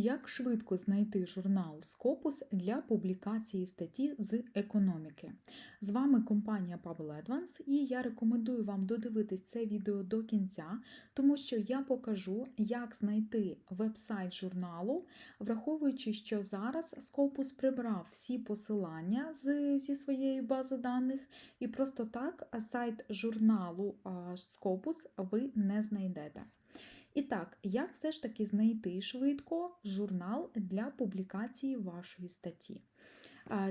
Як швидко знайти журнал Scopus для публікації статті з економіки? З вами компанія Pablo Advance і я рекомендую вам додивитись це відео до кінця, тому що я покажу, як знайти веб-сайт журналу, враховуючи, що зараз Scopus прибрав всі посилання з, зі своєї бази даних, і просто так сайт журналу Scopus ви не знайдете. І так, як все ж таки знайти швидко журнал для публікації вашої статті?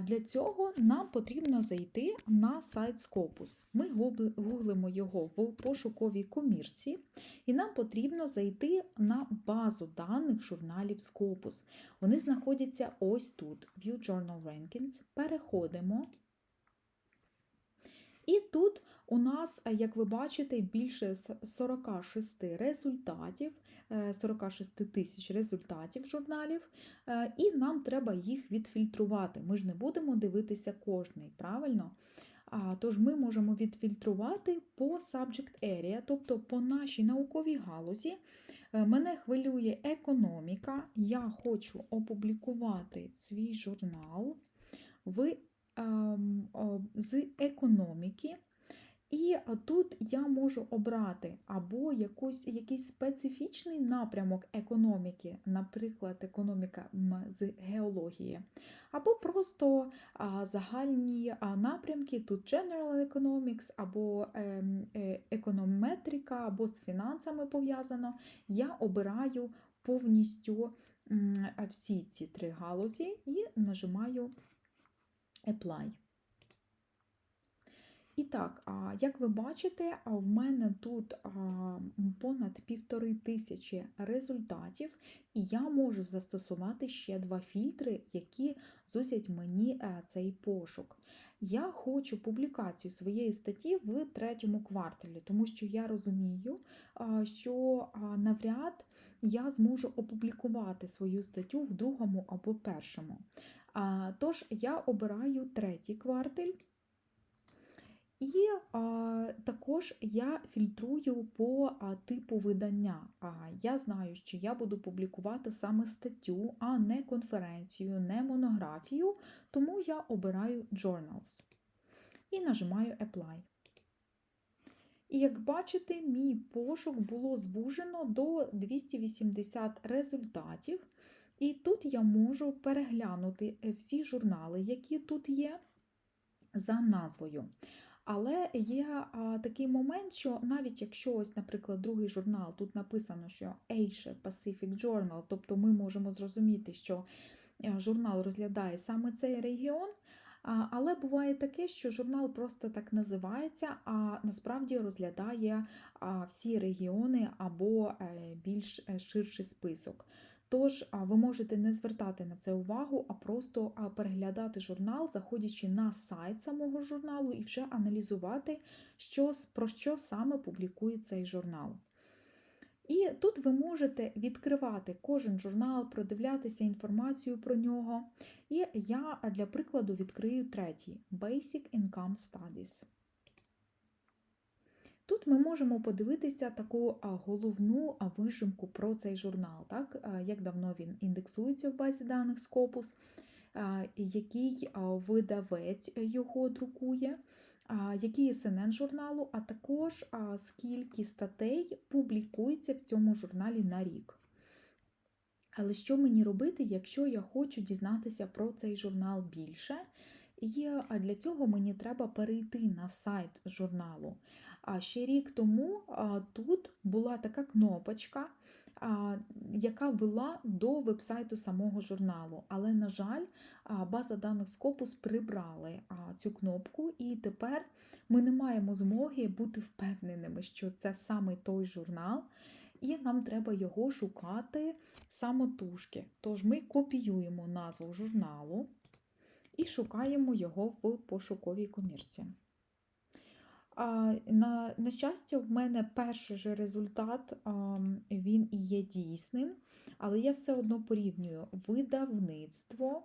Для цього нам потрібно зайти на сайт Scopus. Ми гуглимо його в пошуковій комірці, і нам потрібно зайти на базу даних журналів Scopus. Вони знаходяться ось тут: View Journal Rankings. Переходимо. У нас, е, як ви бачите, більше с- 46 результатів, е, 46 тисяч результатів журналів, е, і нам треба їх відфільтрувати. Ми ж не будемо дивитися кожний, правильно? А, Тож ми можемо відфільтрувати по subject area, тобто по нашій науковій галузі. Е, Мене хвилює економіка. Я хочу опублікувати свій журнал в ем, з економіки. І тут я можу обрати або якусь, якийсь специфічний напрямок економіки, наприклад, економіка з геології, або просто а, загальні напрямки, тут General Economics, або ем, е, економетрика, або з фінансами пов'язано. Я обираю повністю всі ці три галузі і нажимаю Apply. І так, як ви бачите, в мене тут понад півтори тисячі результатів, і я можу застосувати ще два фільтри, які зусять мені е, цей пошук. Я хочу публікацію своєї статті в третьому кварталі, тому що я розумію, що навряд я зможу опублікувати свою статтю в другому або першому. Тож я обираю третій кварталь. І а, також я фільтрую по а, типу видання. А, я знаю, що я буду публікувати саме статтю, а не конференцію, не монографію, тому я обираю Journals і нажимаю Apply. І як бачите, мій пошук було звужено до 280 результатів. І тут я можу переглянути всі журнали, які тут є, за назвою. Але є а, такий момент, що навіть якщо ось, наприклад, другий журнал, тут написано, що Asia Pacific Journal, тобто ми можемо зрозуміти, що е, журнал розглядає саме цей регіон. Але буває таке, що журнал просто так називається, а насправді розглядає всі регіони або е, більш е, ширший список. Тож ви можете не звертати на це увагу, а просто переглядати журнал, заходячи на сайт самого журналу і вже аналізувати, що, про що саме публікує цей журнал. І тут ви можете відкривати кожен журнал, продивлятися інформацію про нього. І я для прикладу відкрию третій Basic Income Studies. Тут ми можемо подивитися таку головну вижимку про цей журнал, так? як давно він індексується в базі даних Scopus, який видавець його друкує, який СНН журналу, а також скільки статей публікується в цьому журналі на рік. Але що мені робити, якщо я хочу дізнатися про цей журнал більше? І для цього мені треба перейти на сайт журналу. А ще рік тому тут була така кнопочка, яка вела до вебсайту самого журналу. Але, на жаль, база даних Scopus прибрали цю кнопку, і тепер ми не маємо змоги бути впевненими, що це саме той журнал. І нам треба його шукати самотужки. Тож ми копіюємо назву журналу і шукаємо його в пошуковій комірці. На, на щастя, в мене перший же результат, він і є дійсним, але я все одно порівнюю видавництво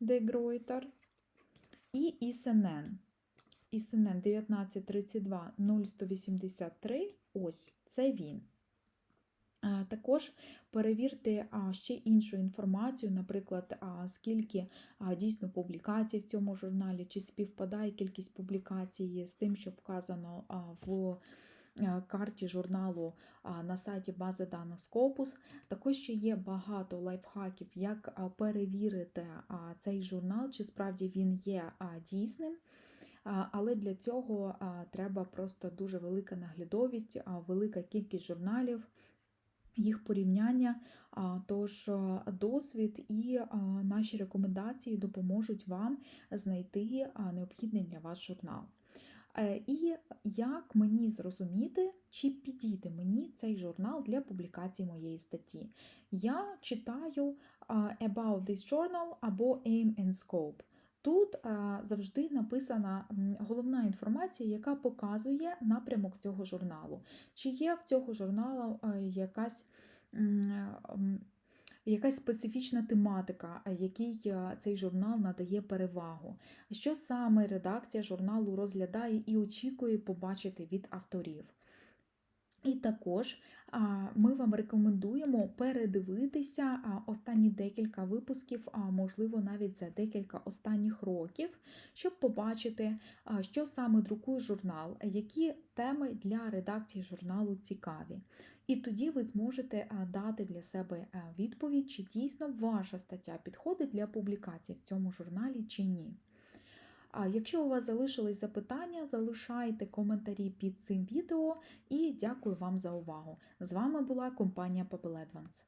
Дегройтер і ІСНН. ІСНН 1932 0183, ось це він. Е, Також перевірте ще іншу інформацію, наприклад, скільки дійсно публікацій в цьому журналі, чи співпадає кількість публікацій з тим, що вказано в е, карті журналу на сайті бази даних Scopus. Також ще є багато лайфхаків, як перевірити цей журнал, чи справді він є дійсним. Але для цього треба просто дуже велика наглядовість, велика кількість журналів, їх порівняння. Тож досвід і наші рекомендації допоможуть вам знайти необхідний для вас журнал. Е, І як мені зрозуміти, чи підійде мені цей журнал для публікації моєї статті? Я читаю About this journal або Aim and Scope. Тут завжди написана головна інформація, яка показує напрямок цього журналу. Чи є в цього журналу е, якась, якась специфічна тематика, е, якій е, цей журнал надає перевагу? Що саме редакція журналу розглядає і очікує побачити від авторів? І також ми вам рекомендуємо передивитися останні декілька випусків, а можливо навіть за декілька останніх років, щоб побачити, що саме друкує журнал, які теми для редакції журналу цікаві. І тоді ви зможете дати для себе відповідь, чи дійсно ваша стаття підходить для публікації в цьому журналі чи ні. А якщо у вас залишились запитання, залишайте коментарі під цим відео і дякую вам за увагу. З вами була компанія Papel Advance.